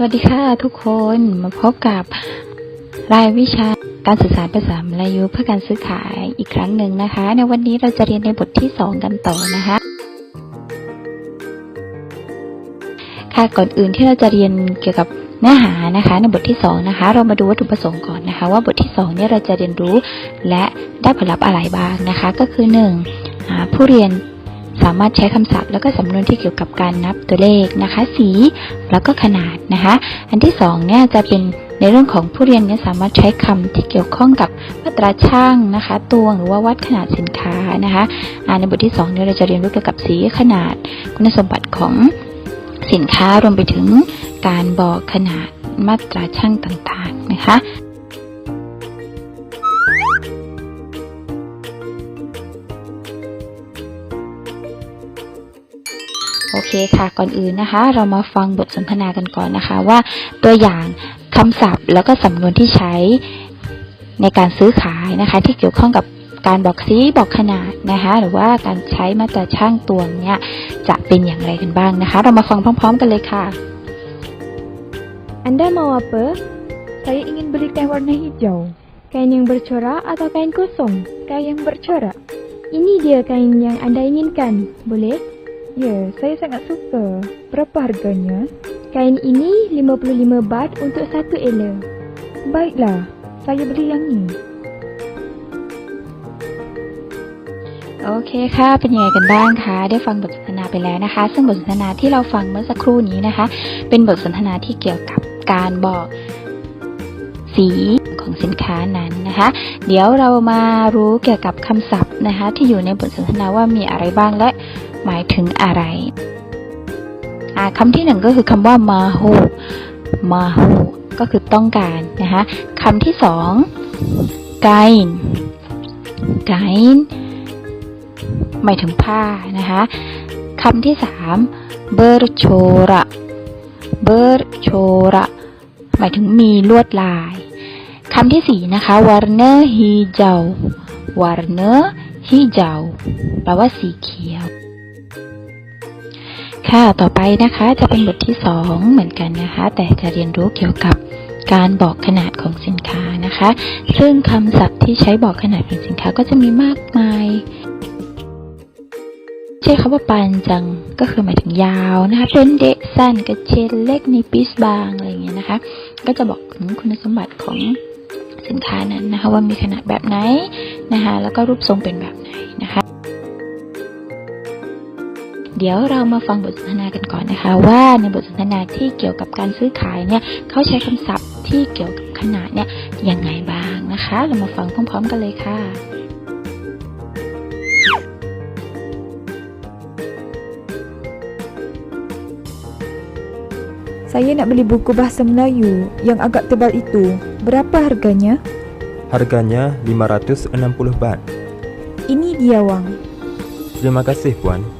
สวัสดีค่ะทุกคนมาพบกับรายวิชาการสื่อสารภาษามลายูเพื่อการซื้อขายอีกครั้งหนึ่งนะคะ ในวันนี้เราจะเรียนในบทที่ 2 กันต่อนะคะ ค่ะก่อนอื่นที่เราจะเรียนเกี่ยวกับเนื้อหานะคะ ในบทที่ 2 นะคะ เรามาดูวัตถุประสงค์ก่อนนะคะ ว่าบทที่2เนี่ยเราจะเรียนรู้และได้ผลลัพธ์อะไรบ้างนะคะ ก็คือ 1. อ่าผู้เรียน สามารถใช้คำศัพท์แล้วก็สำนวนที่เกี่ยวกับการนับตัวเลขนะคะ สีแล้วก็ขนาดนะคะ อันที่สองเนี่ยจะเป็นในเรื่องของผู้เรียนเนี่ยสามารถใช้คำที่เกี่ยวข้องกับมาตราช่างนะคะตวงหรือว่าวัดขนาดสินค้านะคะในบทที่สองเนี่ยเราจะเรียนรู้เกี่ยวกับสีขนาด คุณสมบัติของสินค้ารวมไปถึงการบอกขนาดมาตราช่างต่างๆนะคะ เคค่ะ ก่อนอื่นนะคะ เรามาฟังบทสนทนากันก่อนนะคะว่า ตัวอย่างคำศัพท์แล้วก็สำนวนที่ใช้ในการซื้อขายนะคะ ที่เกี่ยวข้องกับการบอกสีบอกขนาดนะคะ หรือว่าการใช้มาตราช่างตวงเนี่ยจะเป็นอย่างไรกันบ้างนะคะ เรามาฟังพร้อม ๆ กันเลยค่ะ Anda mau apa? Saya ingin beli kain warna hijau. Kain yang bercorak atau kain kosong? Kain yang bercorak. Ini dia kain yang Anda inginkan. Boleh? Ya, saya sangat suka. Berapa harganya? Kain ini 55 baht untuk satu ela. Baiklah, saya beli yang ni. โอเคค่ะ เป็นยังไงกันบ้างคะ ได้ฟังบทสนทนาไปแล้วนะคะ ซึ่งบทสนทนาที่เราฟังเมื่อสักครู่นี้นะคะ เป็นบทสนทนาที่เกี่ยวกับการบอกสีของสินค้านั้นนะคะ เดี๋ยวเรามารู้เกี่ยวกับคำศัพท์นะคะ ที่อยู่ในบทสนทนาว่ามีอะไรบ้างและ หมายถึงอะไรคำที่หนึ่งก็คือคำว่ามาฮูมาฮูก็คือต้องการนะคะคำที่สองไกน์ไกน์หมายถึงผ้านะคะคำที่สามเบอร์โชระเบอร์โชระหมายถึงมีลวดลายคำที่สี่นะคะ warna hijau warna hijau แปลว่าสีเขียว ค่ะ ต่อไปนะคะจะเป็นบทที่สองเหมือนกันนะคะ แต่จะเรียนรู้เกี่ยวกับการบอกขนาดของสินค้านะคะ ซึ่งคำศัพท์ที่ใช้บอกขนาดของสินค้าก็จะมีมากมาย ใช้คำว่าปันจังก็คือหมายถึงยาวนะคะเป็นเดะสั้นกระเชนเล็กในปิสบางอะไรอย่างเงี้ยนะคะ ก็จะบอกถึงคุณสมบัติของสินค้านั้นนะคะ ว่ามีขนาดแบบไหนนะคะ แล้วก็รูปทรงเป็นแบบไหน เดี๋ยวเรามาฟังบทสนทนากันก่อนนะคะ ว่าในบทสนทนาที่เกี่ยวกับการซื้อขายเนี่ยเขาใช้คำศัพท์ที่เกี่ยวกับขนาดเนี่ยยังไงบ้างนะคะ เรามาฟังพร้อมๆกันเลยค่ะ Saya nak beli buku bahasa Melayu yang agak tebal itu. Berapa harganya? Harganya 560 baht. Ini dia wang. Terima kasih puan.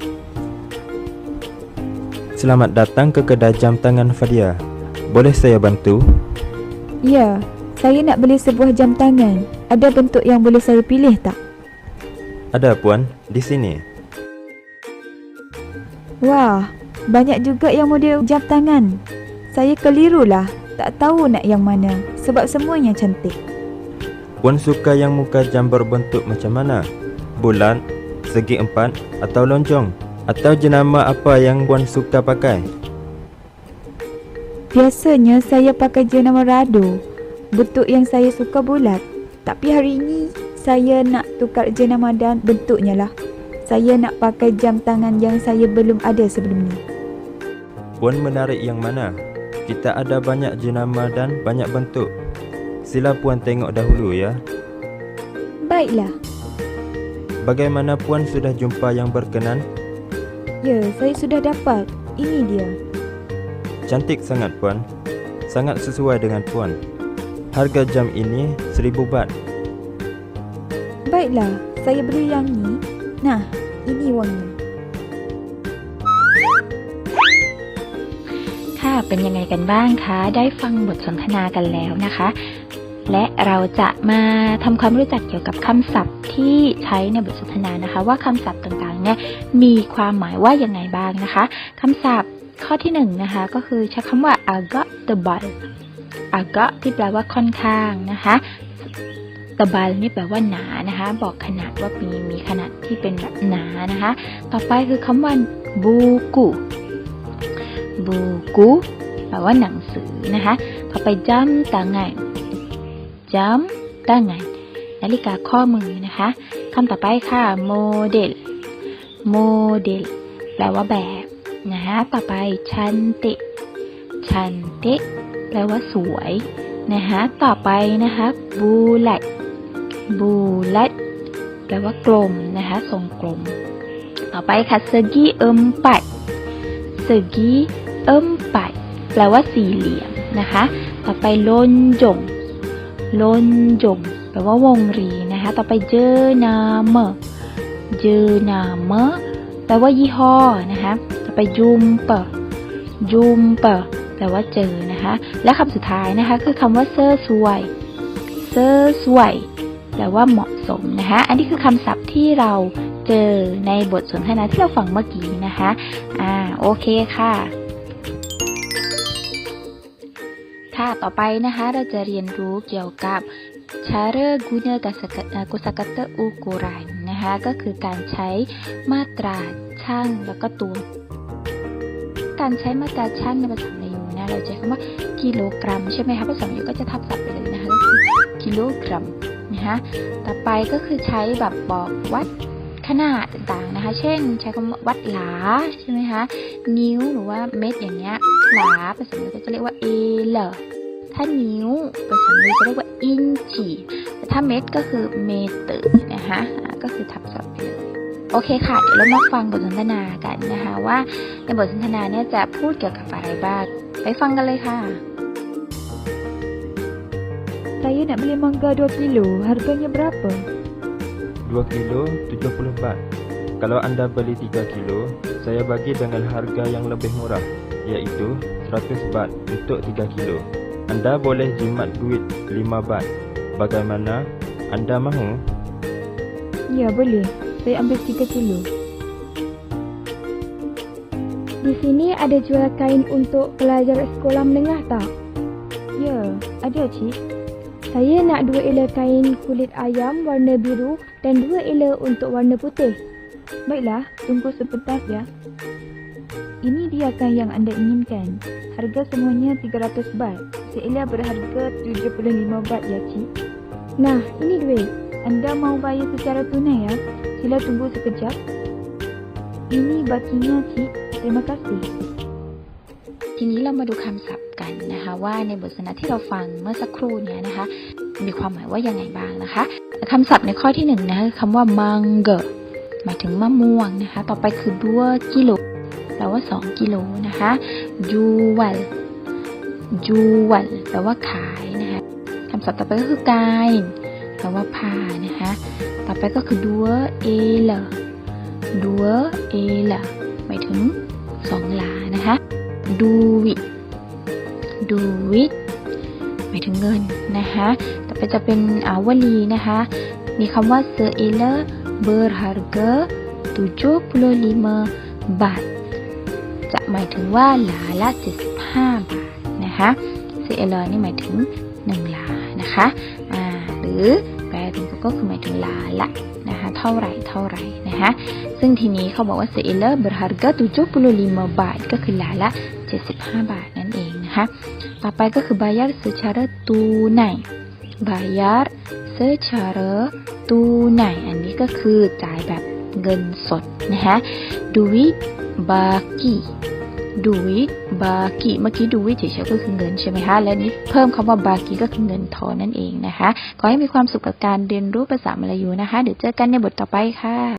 Selamat datang ke kedai jam tangan Fadia. Boleh saya bantu? Ya, saya nak beli sebuah jam tangan. Ada bentuk yang boleh saya pilih tak? Ada puan, di sini. Wah, banyak juga yang model jam tangan. Saya kelirulah. Tak tahu nak yang mana sebab semuanya cantik. Puan suka yang muka jam berbentuk macam mana? Bulat, segi empat atau lonjong? Atau jenama apa yang puan suka pakai? Biasanya saya pakai jenama rado. Bentuk yang saya suka bulat. Tapi hari ini saya nak tukar jenama dan bentuknya lah. Saya nak pakai jam tangan yang saya belum ada sebelum ni. Puan menarik yang mana? Kita ada banyak jenama dan banyak bentuk. Sila puan tengok dahulu ya. Baiklah. Bagaimana puan sudah jumpa yang berkenan? Ya, saya sudah dapat. Ini dia. Cantik sangat puan. Sangat sesuai dengan puan. Harga jam ini 1000 baht. Baiklah, saya beli yang ni. Nah, ini wangnya. ค่ะ เป็นยังไงกันบ้างคะ ได้ฟังบทสนทนากันแล้วนะคะ และเราจะมาทำความรู้จักเกี่ยวกับคำศัพท์ที่ใช้ในบทสนทนานะคะ ว่าคำศัพท์ต่างๆ เนี่ยมีความหมายว่ายังไงบ้างนะคะคำศัพท์ข้อที่หนึ่งนะคะก็คือใช้คำว่า agak tebal agak ที่แปลว่าค่อนข้างนะคะ tebal นี่แปลว่าหนานะคะ บอกขนาดว่ามีมีขนาดที่เป็นแบบหนานะคะ ต่อไปคือคำว่า buku buku แปลว่าหนังสือนะคะ ต่อไป jam tangan jam tangan นาฬิกาข้อมือนะคะคำต่อไปค่ะโมเดล model model แปลว่าแบบนะคะต่อไป chanti chanti แปลว่าสวยนะคะต่อไปนะคะ bulat bulat แปลว่ากลมนะคะทรงกลม ต่อไปค่ะ segi empat segi empat แปลว่าสี่เหลี่ยมนะคะ ต่อไป lonjong lonjong แปลว่าวงรีนะคะ ต่อไปเจนามะ jenama jenama แปลว่ายี่ห้อนะคะต่อไป jumpa jumpa แปลว่าเจอนะคะ และคำสุดท้ายนะคะ คือคำว่า sesuai sesuai แปลว่าเหมาะสมนะคะ อันนี้คือคำศัพท์ที่เราเจอในบทสนทนาที่เราฟังเมื่อกี้นะคะ อ่า โอเคค่ะ ค่ะต่อไปนะคะ เราจะเรียนรู้เกี่ยวกับ cara guna kosakata ukuran นะคะ ก็คือการใช้มาตราช่างแล้วก็ตัว การใช้มาตราช่างในภาษามลายูนะเราจะใช้คำว่ากิโลกรัมใช่ไหมคะภาษามลายูก็จะทับศัพท์ไปเลยนะคะก็คือกิโลกรัมนะคะต่อไปก็คือใช้แบบบอกวัดขนาดต่างๆนะคะ เช่น ใช้คำว่าวัดหลาใช่ไหมคะ นิ้วหรือว่าเม็ดอย่างเงี้ย หลาภาษาอังกฤษก็จะเรียกว่าเอเลถ้านิ้วภาษาอังกฤษจะเรียกว่าอินชีถ้าเม็ดก็คือเมตรนะคะ ก็คือทับศัพท์ไปเลย โอเคค่ะ เดี๋ยวเรามาฟังบทสนทนากันนะคะว่าในบทสนทนาเนี่ยจะพูดเกี่ยวกับอะไรบ้าง ไปฟังกันเลยค่ะ Saya nak beli mangga 2 kilo. Harganya berapa? 2 kilo 70 baht. Kalau anda beli 3 kilo, saya bagi dengan harga yang lebih murah, iaitu 100 baht untuk 3 kilo. Anda boleh jimat duit 5 baht. Bagaimana? Anda mahu? Ya, boleh. Saya ambil 3 kilo. Di sini ada jual kain untuk pelajar sekolah menengah tak? Ya, ada cik. Saya nak dua ela kain kulit ayam warna biru dan dua ela untuk warna putih. Baiklah, tunggu sebentar ya. Ini dia kain yang anda inginkan. Harga semuanya 300 baht. Seela berharga 75 baht ya cik. Nah, ini duit. Anda mau bayar secara tunai ya? Sila tunggu sekejap. Ini bakinya, Cik. Terima kasih. ทีนี้เรามาดูคำศัพท์กันนะคะว่าในบทสนทนาที่เราฟังเมื่อสักครู่เนี้ยนะคะ มีความหมายว่ายังไงบ้างนะคะคำศัพท์ในข้อที่หนึ่งนะคะคำว่า mango หมายถึงมะม่วงนะคะ ต่อไปคือดัวกิโลแปลว่า 2 กิโลนะคะ jual jual แปลว่าขายนะคะคำศัพท์ต่อไปก็คือ kain แปลว่าผ้านะคะ ต่อไปก็คือดัวเอลดัวเอลหมายถึงสองหลานะคะดูวิดูวิหมายถึงเงินนะคะ ต่อไปจะเป็นอาวลีนะคะ มีคำว่า seela berharga 75บาทจะหมายถึงว่าหลาละ75บาทนะคะ seela นี่หมายถึง 1 หลานะคะ รือแปลเป็นก็คือหมายถึงลาละนะคะเท่าไหร่เท่าไหร่นะคะซึ่งทีนี้เขาบอกว่า seela berharga 75บาทก็คือลาละ 75 บาทนั่นเองนะคะต่อไปก็คือ bayar secara tunai bayar secara tunai อันนี้ก็คือจ่ายแบบเงินสดนะคะ duit บากิเมื่อกี้ duit เฉยๆก็คือเงินใช่ไหมคะ และนี้เพิ่มคำว่าบากิก็คือเงินทอนนั่นเองนะคะ ขอให้มีความสุขกับการเรียนรู้ภาษามลายูนะคะ เดี๋ยวเจอกันในบทต่อไปค่ะ